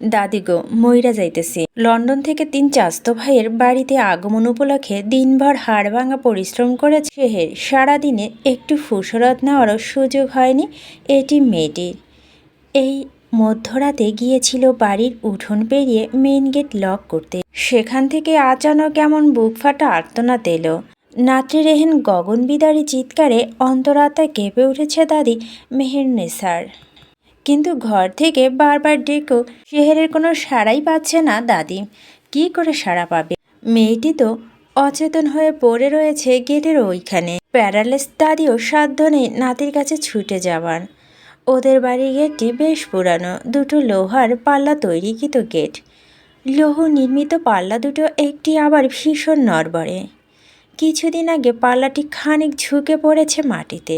দাদি গো, মইরা যাইতেছি। লন্ডন থেকে তিন চাস্তো ভাইয়ের বাড়িতে আগমন উপলক্ষে দিনভর হাড়ভাঙা পরিশ্রম করে সেহের সারাদিনে একটু ফুসরত নেওয়ারও সুযোগ হয়নি এটি মেয়েটির এই মধ্যরাতে গিয়েছিল বাড়ির উঠোন পেরিয়ে মেইন গেট লক করতে। সেখান থেকে আচানক এমন বুক ফাটা আর্তনাদ এলো। নাত্রে রেহেন গগনবিদারী চিৎকারে অন্তরাত্মায় কেঁপে উঠেছে দাদি মেহের মেহেরনেসার কিন্তু ঘর থেকে বারবার ডেকেও শেহেরের কোনো সাড়াই পাচ্ছে না দাদি। কি করে সাড়া পাবে? মেয়েটি তো অচেতন হয়ে পড়ে রয়েছে গেটের ওইখানে। প্যারালেস দাদিও সাধ্য নেই নাতির কাছে ছুটে যাবার ওদের বাড়ির গেটটি বেশ পুরানো, দুটো লোহার পাল্লা তৈরিকৃত গেট। লৌহ নির্মিত পাল্লা দুটো একটি আবার ভীষণ নড়বড়ে। কিছুদিন আগে পাল্লাটি খানিক ঝুঁকে পড়েছে মাটিতে।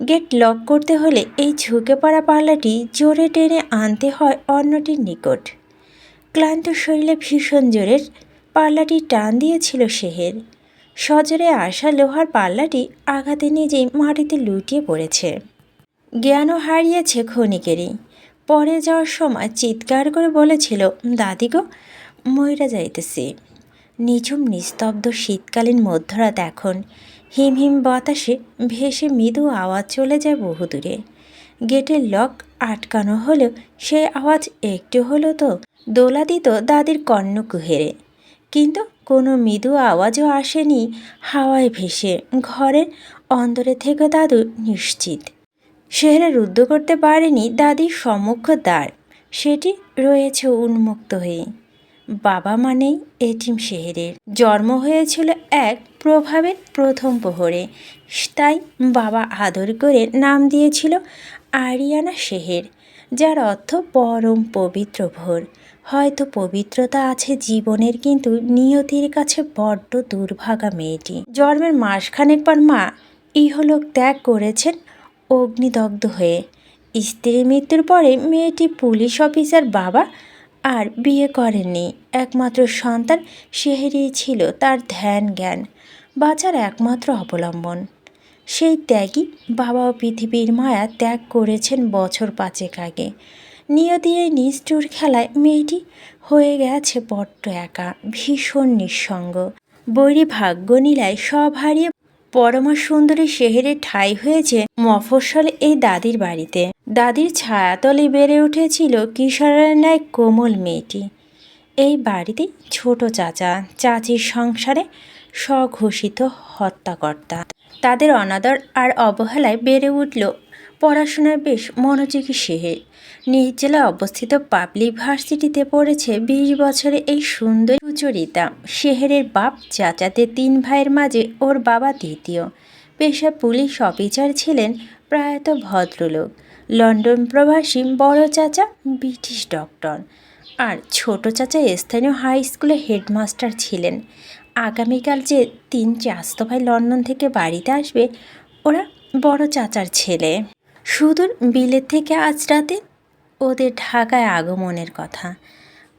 গেট লক করতে হলে এই ঝুঁকে পড়া পাল্লাটি জোরে টেনে আনতে হয় অন্যটির নিকট। ক্লান্ত শরীরে ভীষণ জোরের পাল্লাটি টান দিয়েছিল শেহের। সজোরে আসা লোহার পাল্লাটি আঘাতে নিজেই মাটিতে লুটিয়ে পড়েছে। জ্ঞানও হারিয়েছে ক্ষণিকেরই। পরে যাওয়ার সময় চিৎকার করে বলেছিল, দাদি গো ময়রা যাইতেছি। নিঝুম, নিস্তব্ধ শীতকালীন মধ্যরাত এখন হিম হিম বাতাসে ভেসে মৃদু আওয়াজ চলে যায় বহুদূরে। গেটের লক আটকানো হলেও সেই আওয়াজ একটু হলো তো দোলা দিত দাদির কর্ণ কুহেরে কিন্তু কোনো মৃদু আওয়াজও আসেনি, হাওয়ায় ভেসে ঘরের অন্দরে থেকে দাদু নিশ্চিত। শেহরে রুদ্ধ করতে পারেনি দাদির সম্মুখ দ্বার। সেটি রয়েছে উন্মুক্ত হয়ে। বাবা মানেই এটিম শেহরের। জন্ম হয়েছিল এক প্রভাবের প্রথম প্রহরে। তাই বাবা আদর করে নাম দিয়েছিল আরিয়ানা শেহের, যার অর্থ পরম পবিত্র ভোর। হয়তো পবিত্রতা আছে জীবনের, কিন্তু নিয়তির কাছে বড্ড দুর্ভাগা মেয়েটি। জন্মের মাসখানেক পর মা ইহলোক ত্যাগ করেছেন অগ্নিদগ্ধ হয়ে। স্ত্রীর মৃত্যুর পরে মেয়েটি পুলিশ অফিসার বাবা আর বিয়ে করেননি। একমাত্র সন্তান শেহরিই ছিল তার ধ্যান জ্ঞান, বাঁচার একমাত্র অবলম্বন। সেই ত্যাগই বাবা ও পৃথিবীর মায়া ত্যাগ করেছেন বছর পাঁচেক আগে। নিয়তির এই নিষ্ঠুর খেলায় মেয়েটি হয়ে গেছে বড্ড একা, ভীষণ নিঃসঙ্গ। বৈরী ভাগ্য নীলায় সব হারিয়ে পরমা সুন্দরী শেহেরে ঠাই হয়েছে মফস্বলে এই দাদির বাড়িতে। দাদির ছায়াতলে বেড়ে উঠেছিল কিশোরের ন্যায় কোমল মেয়েটি। এই বাড়িতে ছোট চাচা, চাচির সংসারে স্বঘোষিত হত্যাকর্তা। তাদের অনাদর আর অবহেলায় বেড়ে উঠল পড়াশোনায় বেশ মনোযোগী শেহের। নিজ জেলায় অবস্থিত পাবলিক ভার্সিটিতে পড়েছে বিশ বছরে এই সুন্দর সুচরিতা। শেহরের বাপ, চাচাতে তিন ভাইয়ের মাঝে ওর বাবা দ্বিতীয়। পেশা পুলিশ অফিসার ছিলেন প্রায়ত ভদ্রলোক। লন্ডন প্রবাসী, বড় চাচা, ব্রিটিশ ডক্টর। আর ছোট চাচা স্থানীয় হাই স্কুলে হেডমাস্টার ছিলেন। আগামীকাল যে তিন চাস্ত ভাই লন্ডন থেকে বাড়িতে আসবে, ওরা বড় চাচার ছেলে। সুদূর বিলেত থেকে আজ রাতে ওদের ঢাকায় আগমনের কথা।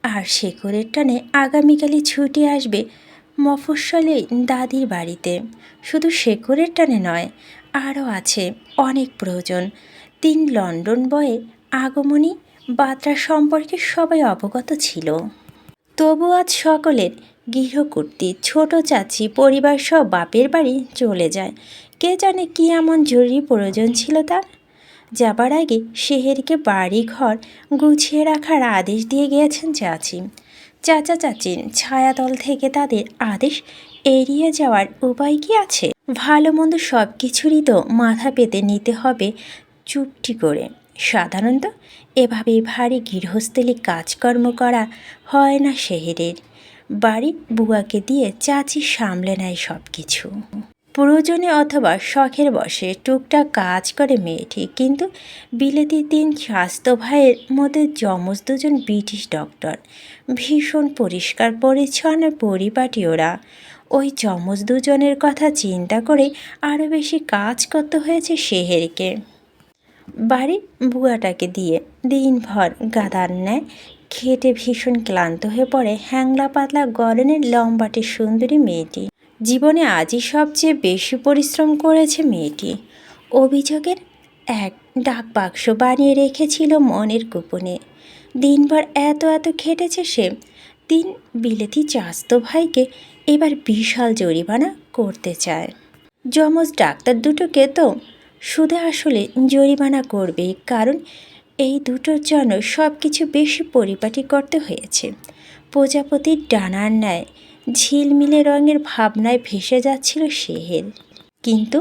আর শেখরের টানে আগামীকালই ছুটি আসবে মফস্বলে দাদির বাড়িতে। শুধু শেখরের টানে নয়, আরও আছে অনেক প্রয়োজন। তিন লন্ডন বয়ে আগমনী বার্তা সম্পর্কে সবাই অবগত ছিল। তবু আজ সকলের গৃহকর্তী, ছোট চাচি পরিবার সহ বাপের বাড়ি চলে যায়। কে জানে কি এমন জরুরি প্রয়োজন ছিল তার? যাবার আগে শেহেরকে বাড়ি ঘর গুছিয়ে রাখার আদেশ দিয়ে গিয়েছেন চাচি। চাচা চাচির ছায়াতল থেকে তাদের আদেশ এড়িয়ে যাওয়ার উপায় কি আছে? ভালো মন্দ সব কিছুরই তো মাথা পেতে নিতে হবে চুপটি করে। সাধারণত এভাবে ভারী গৃহস্থলী কাজকর্ম করা হয় না শেহেরের। বাড়ির বুয়াকে দিয়ে চাচি সামলে নেয় সব কিছু প্রয়োজনে অথবা শখের বসে টুকটাক কাজ করে মেয়েটি, কিন্তু বিলেতি তিন স্বাস্থ্য ভাইয়ের মধ্যে যমজ দুজন ব্রিটিশ ডক্টর। ভীষণ পরিষ্কার পরিচ্ছন্ন পরিপাটি ওরা। ওই যমজ দুজনের কথা চিন্তা করে আরও বেশি কাজ করতে হয়েছে শেহেরকে। বাড়ির বুয়াটাকে দিয়ে দিনভর গাদার ন্যায় খেটে ভীষণ ক্লান্ত হয়ে পড়ে হ্যাংলা পাতলা গরনের লম্বাটে সুন্দরী মেয়েটি। জীবনে আজই সবচেয়ে বেশি পরিশ্রম করেছে মেয়েটি। অভিযোগের এক ডাক বাক্স বানিয়ে রেখেছিল মনের গোপনে। দিনভর এত এত খেটেছে সে। তিন বিলেতি চাস্ত ভাইকে এবার বিশাল জরিমানা করতে চায়। যমজ ডাক্তার দুটোকে তো শুধু আসলে জরিমানা করবে, কারণ এই দুটোর জন্য সব কিছু বেশি পরিপাটি করতে হয়েছে। প্রজাপতির ডানার ন্যায় ঝিলমিলে রঙের ভাবনায় ভেসে যাচ্ছিল সেহেল কিন্তু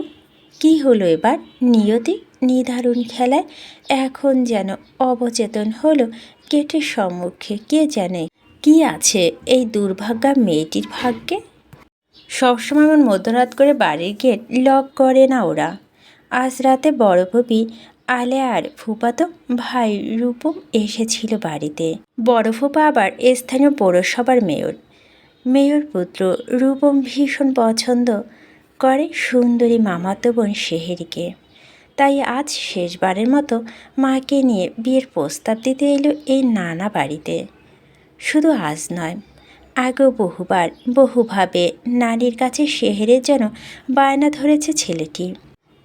কি হলো এবার? নিয়তি নিদারুণ খেলায় এখন যেন অবচেতন হলো গেটের সম্মুখে। কে জানে কি আছে এই দুর্ভাগ্যা মেয়েটির ভাগ্যে? সবসময় এমন মধ্যরাত করে বাড়ির গেট লক করে না ওরা। আজ রাতে বড় ভবি আলে আর ফুপাতো ভাই রূপম এসেছিল বাড়িতে। বড় ফুপা আবার স্থানীয় পৌরসভার মেয়র। মেয়র পুত্র রূপম ভীষণ পছন্দ করে সুন্দরী মামাতো বোন শেহেরিকে। তাই আজ শেষবারের মতো মাকে নিয়ে বিয়ের প্রস্তাব দিতে এলো এই নানা বাড়িতে। শুধু আজ নয়, আগেও বহুবার বহুভাবে নারীর কাছে শেহেরের যেন বায়না ধরেছে ছেলেটি।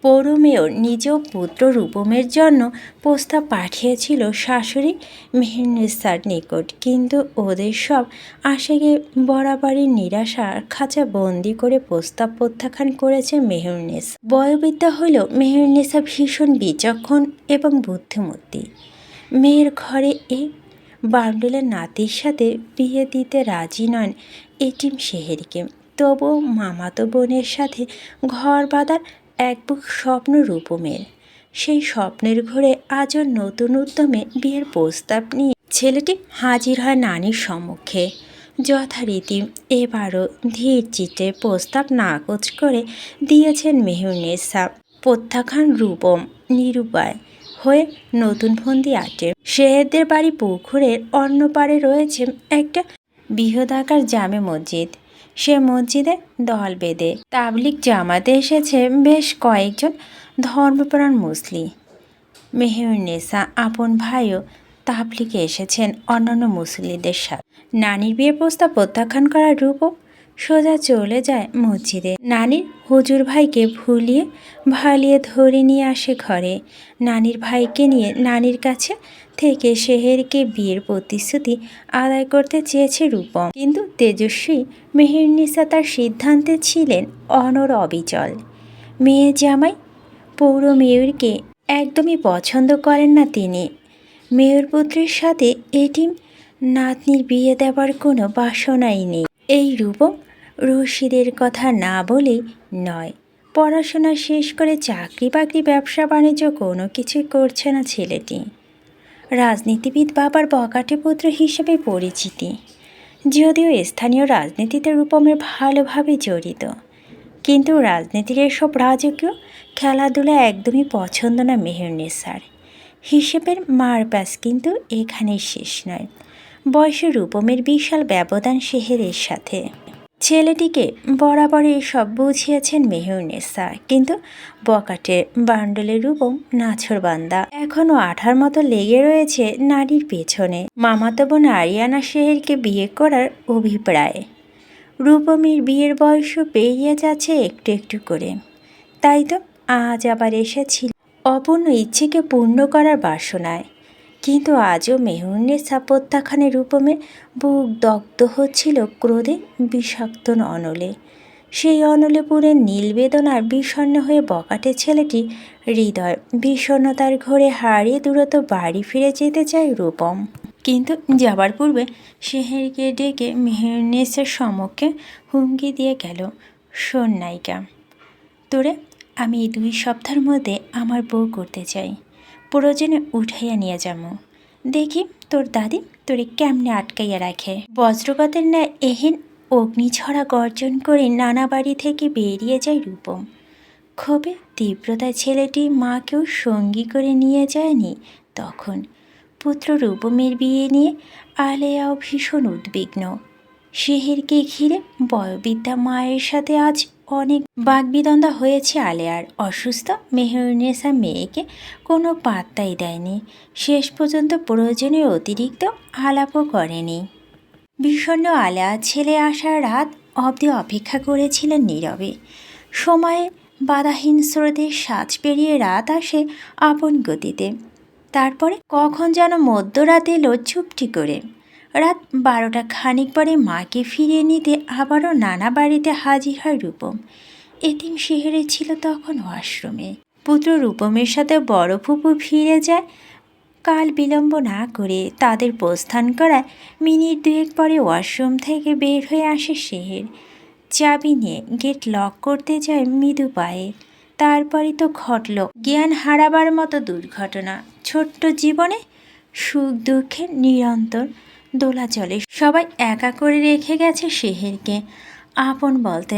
পৌর মেয়র নিজেও পুত্র রূপমের জন্য প্রস্তাব পাঠিয়েছিল শাশুড়ি মেহেরনেসার নিকট। কিন্তু ওদের সব আশেগে বরাবরই নিরাশা, খাঁচা বন্দি করে প্রস্তাব প্রত্যাখ্যান করেছে মেহেরনেস বয়োবিদ্যা হলেও মেহেরনেসা ভীষণ বিচক্ষণ এবং বুদ্ধিমতী মেয়ের ঘরে এ বান্ডেলের নাতির সাথে বিয়ে দিতে রাজি নন এটিম শেহেরিকে তবুও মামাতো বোনের সাথে ঘর বাঁধার এক বুক স্বপ্ন রূপমের। সেই স্বপ্নের ঘরে আজও নতুন উদ্যমে বিয়ের প্রস্তাব নিয়ে ছেলেটি হাজির হয় নানির সম্মুখে। যথারীতি এবারও ধীর চিত্রে প্রস্তাব নাকচ করে দিয়েছেন মেহুনেসা প্রত্যাখ্যান রূপম নিরুপায় হয়ে নতুন ফন্দি আটে। শেহেরদের বাড়ি পুকুরের অন্য পারে রয়েছে একটা বৃহদাকার জামে মসজিদ। সে মসজিদে দল বেঁধে তাবলিক জামাতে এসেছে বেশ কয়েকজন ধর্মপ্রাণ মুসলিম মেহেরনেসা আপন ভাইও তাবলিকে এসেছেন অন্যান্য মুসলিমদের সাথে। নানির বিয়ে প্রস্তাব প্রত্যাখ্যান করার রূপও সোজা চলে যায় মসজিদে। নানির হুজুর ভাইকে ভুলিয়ে ভালিয়ে ধরে নিয়ে আসে ঘরে। নানির ভাইকে নিয়ে নানির কাছে থেকে শেহেরকে বিয়ের প্রতিশ্রুতি আদায় করতে চেয়েছে রূপম। কিন্তু তেজস্বী মেহেরনিসা তার সিদ্ধান্তে ছিলেন অনর অবিচল। মেয়ে জামাই, পৌর মেয়রকে একদমই পছন্দ করেন না তিনি। মেয়র পুত্রের সাথে এটিম নাতনির বিয়ে দেওয়ার কোনো বাসনাই নেই। এই রূপম রশিদের কথা না বলেই নয়। পড়াশোনা শেষ করে চাকরি বাকরি ব্যবসা বাণিজ্য কোনো কিছুই করছে না ছেলেটি। রাজনীতিবিদ বাবার বকাটে পুত্র হিসেবে পরিচিতি, যদিও স্থানীয় রাজনীতিতে রূপমের ভালোভাবে জড়িত। কিন্তু রাজনীতির এসব রাজকীয় খেলাধুলা একদমই পছন্দ না মেহেরনেসার হিসেবের মারপ্যাস কিন্তু এখানেই শেষ নয়। বয়সে রূপমের বিশাল ব্যবধান শেহেরের সাথে। ছেলেটিকে বরাবর এসব বুঝিয়েছেন মেহুরনেসা কিন্তু বকাটে বান্ডলের রূপম নাছরবান্দা। এখনও আঠার মতো লেগে রয়েছে নারীর পেছনে। মামাতো বোন আরিয়ানা শেহেরকে বিয়ে করার অভিপ্রায়। রূপমের বিয়ের বয়সও পেরিয়ে যাচ্ছে একটু একটু করে। তাই তো আজ আবার এসেছিল। অপূর্ণ ইচ্ছেকে পূর্ণ করার বাসনায়। কিন্তু আজও মেহুন্নেসা প্রত্যাখ্যানে রূপমে বুক দগ্ধ হচ্ছিল ক্রোধে বিষাক্ত অনলে। সেই অনলে পুরে নীল বেদনার বিষণ্ণ হয়ে বকাটে ছেলেটি হৃদয় বিষণ্ণতার ঘরে হারিয়ে দূরত বাড়ি ফিরে যেতে চায় রূপম। কিন্তু যাবার পূর্বে শেহেরকে ডেকে মেহেরনেসের সম্মুখে হুমকি দিয়ে গেল শোন নায়িকা তোরে আমি এই দুই সপ্তাহের মধ্যে আমার বউ করতে চাই। প্রয়োজনে উঠাইয়া নিয়ে যাব দেখি তোর দাদি তোরে কেমনে আটকাইয়া রাখে। বজ্রপাতের ন্যায় এহেন অগ্নিঝরা গর্জন করে নানা বাড়ি থেকে বেরিয়ে যায় রূপম। ক্ষোভে তীব্রতায় ছেলেটি মাকেও সঙ্গী করে নিয়ে যায়নি তখন। পুত্র রূপমের বিয়ে নিয়ে আলেয়াও ভীষণ উদ্বিগ্ন। শেহেরকে ঘিরে বয়বিদ্যা মায়ের সাথে আজ অনেক বাগবিদন্দা হয়েছে আলেয়ার। অসুস্থ মেহরনেসা মেয়েকে কোনো পাত্তাই দেয়নি। শেষ পর্যন্ত প্রয়োজনীয় অতিরিক্ত আলাপও করেনি। বিষণ্ণ আলেয়া ছেলে আসার রাত অবধি অপেক্ষা করেছিলেন নীরবে। সময়ে বাধাহীন স্রোতের সাজ পেরিয়ে রাত আসে আপন গতিতে। তারপরে কখন যেন মধ্যরাতে এলো চুপটি করে। রাত বারোটা খানিক পরে মাকে ফিরিয়ে নিতে আবারও নানা বাড়িতে হাজির হয় রূপম। এতিম শেহরে ছিল তখন ওয়াশরুমে। পুত্র রূপমের সাথে বড় ফুপু ফিরে যায়। কাল বিলম্ব না করে তাদের প্রস্থান করায় মিনিট দুয়েক পরে ওয়াশরুম থেকে বের হয়ে আসে শেহের চাবি নিয়ে গেট লক করতে যায় মৃদু পায়ে। তারপরই তো ঘটল জ্ঞান হারাবার মতো দুর্ঘটনা। ছোট্ট জীবনে সুখ দুঃখের নিরন্তর দোলাচলে সবাই একা করে রেখে গেছে শেহেরকে। আপন বলতে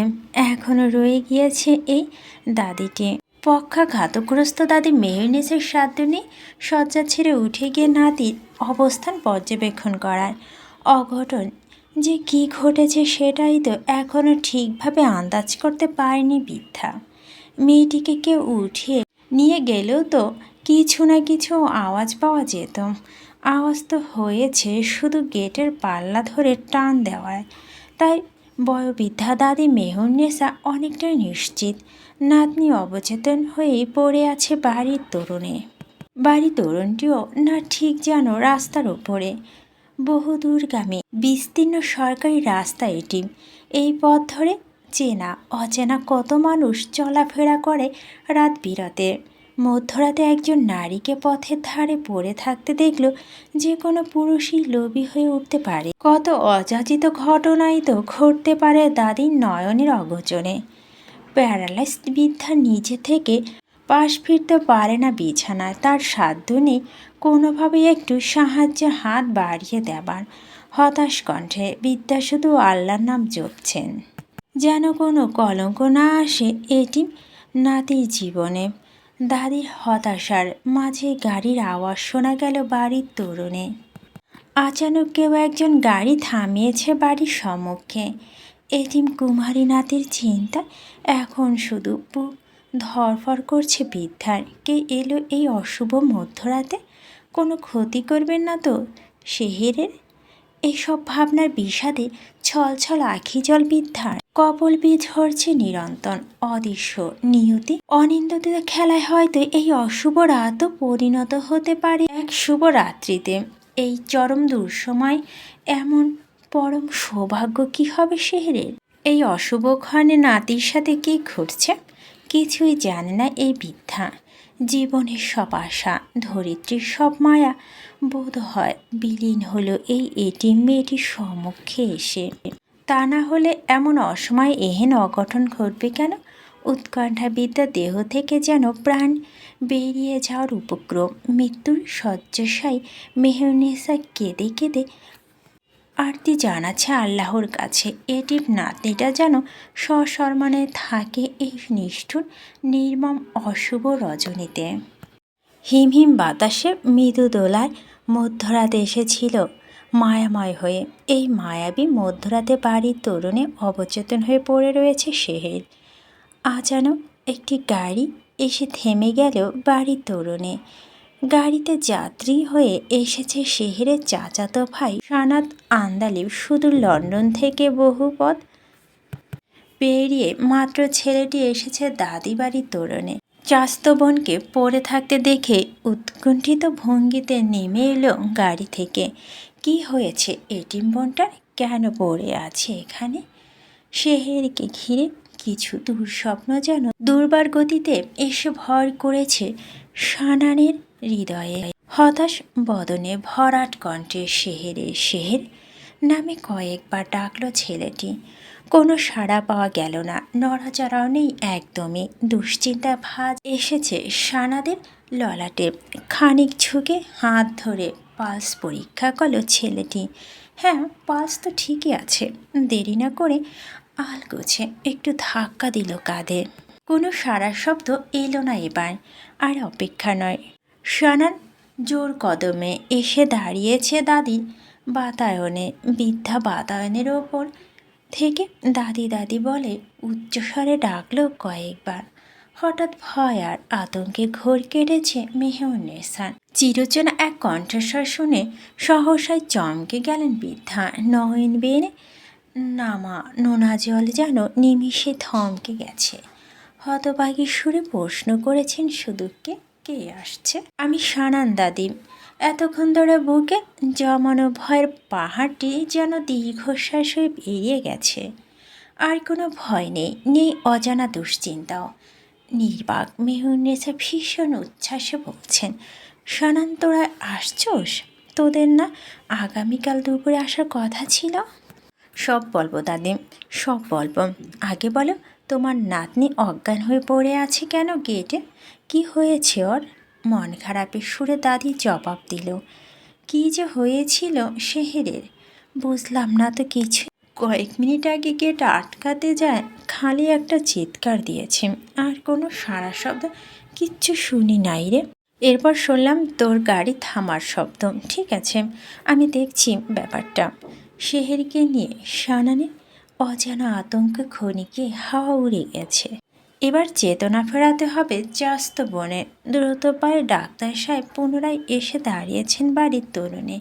এখনও রয়ে গিয়েছে এই দাদিটি। পক্ষাঘাতগ্রস্ত দাদি মেহরনেসের সাধ্য নেই শয্যা ছেড়ে উঠে গিয়ে নাতির অবস্থান পর্যবেক্ষণ করার অঘটন যে কি ঘটেছে সেটাই তো এখনও ঠিকভাবে আন্দাজ করতে পারেনি বৃদ্ধা। মেয়েটিকে কেউ উঠিয়ে নিয়ে গেলেও তো কিছু না কিছু আওয়াজ পাওয়া যেত। আওয়াজ তো হয়েছে, শুধু গেটের পাল্লা ধরে টান দেওয়ায়। তাই বয়োবৃদ্ধা দাদি মেহরনেসা অনেকটাই নিশ্চিত। নাতনি অবচেতন হয়েই পড়ে আছে বাড়ির তরুণে। বাড়ির তরুণটিও না ঠিক যেন রাস্তার ওপরে। বহু দূরগামী বিস্তীর্ণ সরকারি রাস্তা এটি। এই পথ ধরে চেনা, অচেনা কত মানুষ চলাফেরা করে রাত বিরতে মধ্যরাতে একজন নারীকে পথের ধারে পড়ে থাকতে দেখল যে কোনো পুরুষই লোভী হয়ে উঠতে পারে। কত অযাচিত ঘটনাই তো ঘটতে পারে দাদির নয়নের অগোচরে। প্যারালাইজ বৃদ্ধা নিজে থেকে পাশ ফিরতে পারে না বিছানায়। তার সাধ্য নেই কোনোভাবে একটু সাহায্যের হাত বাড়িয়ে দেবার। হতাশ কণ্ঠে বিদ্যা শুধু আল্লাহর নাম জপছেন। যেন কোনো কলঙ্ক না আসে এটি নাতির জীবনে। দাদির হতাশার মাঝে গাড়ির আওয়াজ শোনা গেল বাড়ির তরুণে। আচানক কেউ একজন গাড়ি থামিয়েছে বাড়ির সম্মুখে। এটিম কুমারী নাতির চিন্তা এখন শুধু ধরফর করছে বৃদ্ধার। কে এলো এই অশুভ মধ্যরাতে? কোনো ক্ষতি করবেন না তো শেহেরের এইসব ভাবনার বিষাদে ছলছল আখি জল বৃদ্ধার। কপল বীজ ঝরছে নিরন্তর, অদৃশ্য, নিয়তি। অনিন্দিত খেলায় হয়তো এই অশুভ রাতও পরিণত হতে পারে এক শুভ রাত্রিতে। এই চরম দুঃসময় এমন পরম সৌভাগ্য কি হবে শেহরের এই অশুভ ক্ষণে নাতির সাথে কি ঘটছে? কিছুই জানে না এই বৃদ্ধা। জীবনের সব আশা, ধরিত্রীর সব মায়া বোধ হয় বিলীন হলো এই এটি মেয়েটির সম্মুখে এসে। তা না হলে এমন অসময় এহেন অঘটন ঘটবে কেন? উৎকণ্ঠা বিদ্যা দেহ থেকে যেন প্রাণ বেরিয়ে যাওয়ার উপক্রম। মৃত্যুর শয্যাশায়ী মেহরনেসা কেঁদে কেঁদে আরতি জানাচ্ছে আল্লাহর কাছে। এটির নাতনিটা যেন সসম্মানে থাকে এই নিষ্ঠুর, নির্মম, অশুভ রজনীতে। হিম হিম বাতাসে মৃদু দোলায় মধ্যরাতে এসেছিল। মায়াময় হয়ে এই মায়াবী মধ্যরাতে বাড়ির তরুণে অবচেতন হয়ে পড়ে রয়েছে শেহের আচানক একটি গাড়ি এসে থেমে গেল বাড়ির তরুণে। গাড়িতে যাত্রী হয়ে এসেছে শেহেরের চাচাতো ভাই সানাত আন্দালিব। শুধু লন্ডন থেকে বহু পথ পেরিয়ে মাত্র ছেলেটি এসেছে দাদি বাড়ির তোরণে। চাস্ত বোনকে পড়ে থাকতে দেখে উৎকণ্ঠিত ভঙ্গিতে নেমে এলো গাড়ি থেকে। কি হয়েছে? এটিম বোনটার কেন পড়ে আছে এখানে? শেহেরকে ঘিরে কিছু দুঃস্বপ্ন যেন দুর্বার গতিতে এসে ভর করেছে সানানের হৃদয়ে। হতাশ বদনে ভরাট কণ্ঠে শেহেরে, শেহের নামে কয়েকবার ডাকলো ছেলেটি। কোনো সাড়া পাওয়া গেল না। নড়াচড়াও নেই একদমই। দুশ্চিন্তা ভাজ এসেছে সানাদের ললাটে। খানিক ঝুঁকে হাত ধরে পালস পরীক্ষা করল ছেলেটি। হ্যাঁ পালস তো ঠিকই আছে। দেরি না করে আল আলগোছে একটু ধাক্কা দিল কাঁধে। কোনো সারা শব্দ এলো না এবার, আর অপেক্ষা নয়। সানান জোর কদমে এসে দাঁড়িয়েছে দাদি বাতায়নে, বৃদ্ধা বাতায়নের ওপর থেকে দাদি দাদি বলে উচ্চস্বরে ডাকলো কয়েকবার। হঠাৎ ভয় আর আতঙ্কে ঘোর কেটেছে মেহনেসান চিরচেনা এক কণ্ঠস্বর শুনে সহসায় চমকে গেলেন বৃদ্ধা। নয়ন বেনে নামা, নোনা জল যেন নিমিষে থমকে গেছে। হতবাগী সুরে প্রশ্ন করেছেন সুদূরকে, কে আসছে? আমি সানান দাদি এতক্ষণ ধরে বুকে জমানো ভয়ের পাহাড়টি যেন দীর্ঘশ্বাস হয়ে বেরিয়ে গেছে। আর কোনো ভয় নেই নেই অজানা দুশ্চিন্তাও। নির্বাক মেহুন্নেসা ভীষণ উচ্ছ্বাসে বলছেন সানান তোরা আসছোস? তোদের না আগামীকাল দুপুরে আসার কথা ছিল? সব বলব দাদি, সব বলব। আগে বলো, তোমার নাতনি অজ্ঞান হয়ে পড়ে আছে কেন গেটে? কি হয়েছে ওর? মন খারাপের সুরে দাদি জবাব দিল, কি যে হয়েছিল শেহেরের বুঝলাম না তো কিছু। কয়েক মিনিট আগে গেট আটকাতে যায়, খালি একটা চিৎকার দিয়েছে। আর কোনো সারা শব্দ কিচ্ছু শুনি নাই রে। এরপর শুনলাম, তোর গাড়ি থামার শব্দ। ঠিক আছে, আমি দেখছি ব্যাপারটা। শেহেরকে নিয়ে সানানে অজানা আতঙ্ক খনিকে হাওয়া উড়ে গেছে। এবার চেতনা ফেরাতে হবে চাস্ত বনে। দ্রুত পায়ে ডাক্তার সাহেব পুনরায় এসে দাঁড়িয়েছেন বাড়ির তরুণে।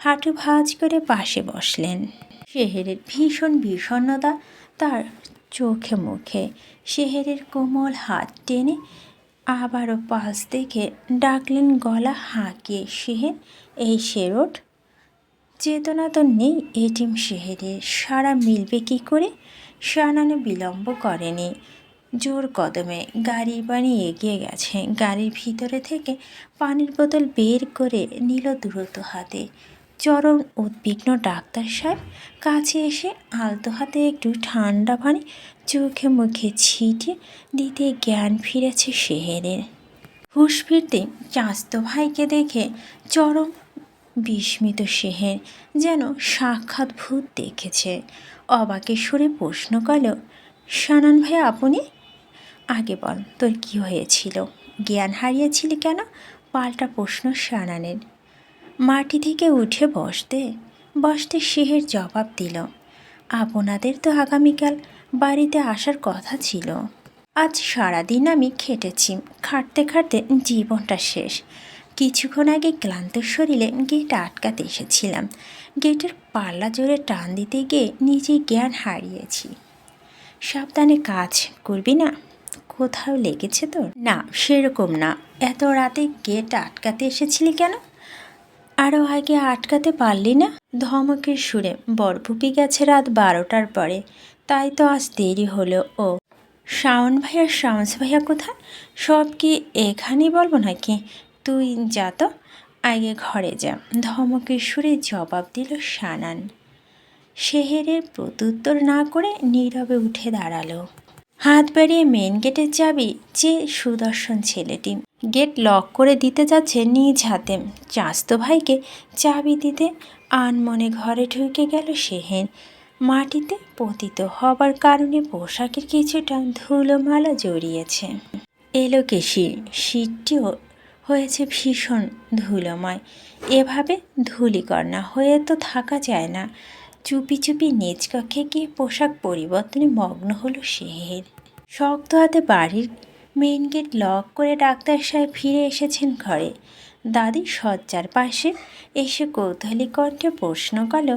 হাঁটু ভাঁজ করে পাশে বসলেন। শেহেরের ভীষণ বিষণ্ণতা তার চোখে মুখে। শেহেরের কোমল হাত টেনে আবারও পাশ দেখে ডাকলেন গলা হাঁকিয়ে শেহের, এই শেরোট, চেতনা তো নেই এটিম শেহেরে সারা মিলবে কি করে? সানানো বিলম্ব করেনি। জোর কদমে গাড়ির বাড়ি এগিয়ে গেছে। গাড়ির ভিতরে থেকে পানির বোতল বের করে নিল দ্রুত হাতে। চরম উদ্বিগ্ন ডাক্তার সাহেব কাছে এসে আলতো হাতে একটু ঠান্ডা পানি চোখে মুখে ছিটিয়ে দিতে জ্ঞান ফিরেছে শেহেরের। হুশ ফিরতে চাস্তো ভাইকে দেখে চরম বিস্মিত শেহের যেন সাক্ষাৎ ভূত দেখেছে। অবাকে সুরে প্রশ্ন করল সানান ভাই, আপনি? আগে বল, তোর কি হয়েছিল? জ্ঞান হারিয়েছিলি কেন? পাল্টা প্রশ্ন সানানের মাটি থেকে উঠে বসতে বসতে শেহের জবাব দিল। আপনাদের তো আগামীকাল বাড়িতে আসার কথা ছিল। আজ সারাদিন আমি খেটেছি। খাটতে খাটতে জীবনটা শেষ। কিছুক্ষণ আগে ক্লান্ত শরীরে গেট আটকাতে এসেছিলাম। গেটের পাল্লা জোরে টান দিতে গিয়ে নিজেই জ্ঞান হারিয়েছি। সাবধানে কাজ করবি না? কোথাও লেগেছে তোর? না, সেরকম না। এত রাতে গেট আটকাতে এসেছিলি কেন? আরও আগে আটকাতে পারলি না? ধমকের সুরে বরফুপি গেছে রাত বারোটার পরে। তাই তো আজ দেরি হলো, ও। শাওন ভাইয়া শামস ভাইয়া কোথায়? সব কি এখানেই বলব নাকি? তুই যা তো, আগে ঘরে যা। ধমকের সুরে জবাব দিল সানান শেহেরের প্রত্যুত্তর না করে নীরবে উঠে দাঁড়াল। হাত বাড়িয়ে মেন গেটের চাবি যে সুদর্শন ছেলেটি। গেট লক করে দিতে যাচ্ছে নিজ হাতে। চাস্তো ভাইকে চাবি দিতে আনমনে ঘরে ঢুকে গেল সেহেন। মাটিতে পতিত হবার কারণে পোশাকের কিছুটা ধুলোমালা জড়িয়েছে। এলো কেশি শীতটিও হয়েছে ভীষণ ধুলোময়। এভাবে ধুলিকর না হয়ে তো থাকা যায় না। চুপি চুপি নিজ কক্ষে গিয়ে পোশাক পরিবর্তনে মগ্ন হলো শেহের শক্ত হাতে বাড়ির মেন গেট লক করে ডাক্তার সাহেব ফিরে এসেছেন ঘরে। দাদি শয্যার পাশে এসে কৌতূহলী কণ্ঠে প্রশ্ন করল,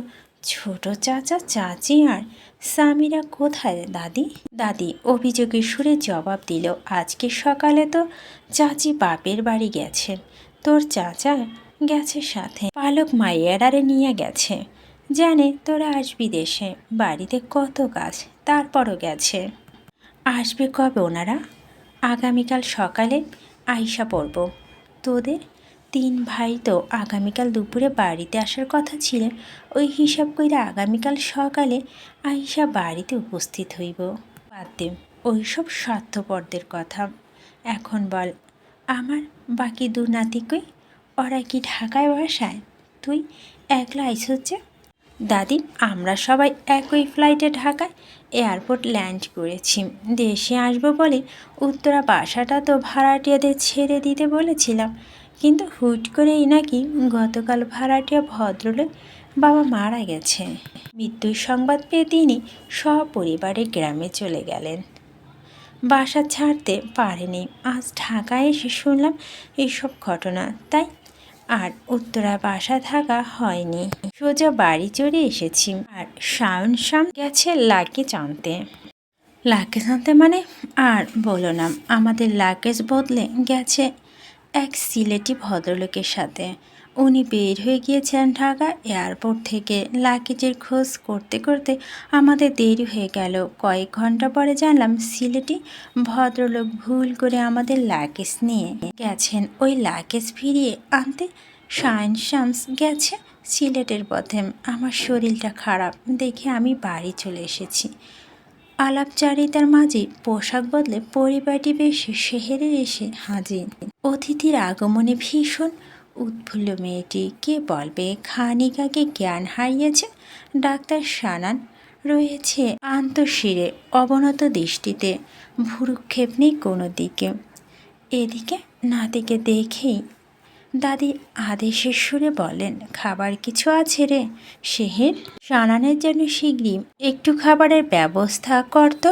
ছোট চাচা, চাচি আর স্বামীরা কোথায় দাদি? দাদি অভিযোগের সুরে জবাব দিল, আজকে সকালে তো চাচি বাপের বাড়ি গেছেন তোর চাচা গেছে সাথে। পালক মাইয়ারারে নিয়ে গেছে। জানে তোরা আসবি দেশে, বাড়িতে কত কাজ, তারপরও গেছে। আসবে কবে ওনারা? আগামীকাল সকালে আইসা পড়ব। তোদের? তিন ভাই তো আগামীকাল দুপুরে বাড়িতে আসার কথা ছিল, ওই হিসাব কইরা আগামীকাল সকালে আইসা বাড়িতে উপস্থিত হইব। বাদ দে, ওইসব স্বার্থপরদের কথা। এখন বল, আমার বাকি দু নাতি কই? ওরা কি ঢাকায় বাসায়? তুই একলা আইসস যে? দাদি, আমরা সবাই একই ফ্লাইটে ঢাকায় এয়ারপোর্ট ল্যান্ড করেছি। দেশে আসব বলে উত্তরা বাসাটা তো ভাড়াটিয়াদের ছেড়ে দিতে বলেছিলাম। কিন্তু হুট করেই নাকি গতকাল ভাড়াটিয়া ভদ্রলোক বাবা মারা গেছে। মৃত্যুর সংবাদ পেয়ে তিনি সপরিবারে গ্রামে চলে গেলেন। বাসা ছাড়তে পারেনি। আজ ঢাকায় এসে শুনলাম এইসব ঘটনা। তাই আর উত্তরা বাসা থাকা হয়নি। সোজা বাড়ি চড়ে এসেছি আর শাওন শাম গেছে লাগেজ আনতে। লাগেজ আনতে মানে? আর বলো না, আমাদের লাগেজ বদলে গেছে এক সিলেটি ভদ্রলোকের সাথে। উনি বের হয়ে গিয়েছেন ঢাকা এয়ারপোর্ট থেকে। লাগেজের খোঁজ করতে করতে আমাদের দেরি হয়ে গেল। কয়েক ঘণ্টা পরে জানলাম সিলেটি ভদ্রলোক ভুল করে আমাদের লাগেজ নিয়ে গেছেন। ওই লাগেজ ফিরিয়ে আনতে শাইন শামস গেছে সিলেটের পথে। আমার শরীরটা খারাপ, দেখে আমি বাড়ি চলে এসেছি। আলাপচারিতার মাঝে পোশাক বদলে পরিবারটি বেশ শেহেরে এসে হাজির। অতিথির আগমনে ভীষণ উৎফুল্ল মেয়েটি কে বলবে? খানিকাকে জ্ঞান হারিয়েছে। ডাক্তার সানান রয়েছে আন্তঃশিরে অবনত দৃষ্টিতে। ভুরুক্ষেপ নেই কোনো দিকে। এদিকে নাতিকে দেখেই দাদি আদেশের সুরে বলেন, খাবার কিছু আছে রে, শেহের। সানানের জন্য শীঘ্রই একটু খাবারের ব্যবস্থা করতো